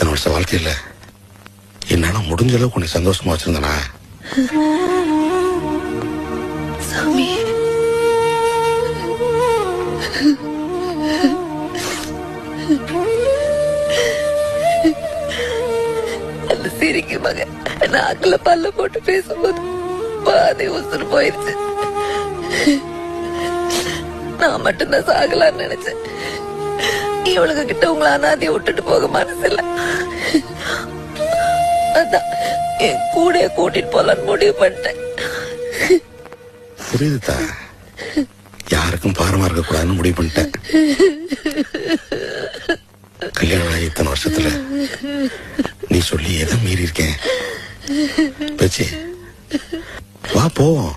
இத்தனை வருஷம் வாழ்க்கையில்? என்னால முடிஞ்ச அளவுக்கு உன்னை சந்தோஷமா வச்சிருந்தனா? சாமி. அந்த சிரிக்கு மக நாக்குல பல்ல போட்டு பேசும்போது பாதி உசுறு போயிருச்சு. நான் மட்டும்தான் சாகலான்னு நினைச்சேன். இவளுக்கு கிட்ட உங்களை அனாதைய விட்டுட்டு போக மனசில்ல. அதான் என் கூட கூட்டிட்டு போலான்னு முடிவு பண்ணிட்டேன். புரியுதுதா யாருக்கும் பாரமா இருக்க கூடாதுன்னு முடிவு பண்ணிட்டேன். கல்யாணம் ஆகி இத்தனை வருஷத்துல நீ சொல்லி எதை மீறி இருக்கேன்? வா போவோம்.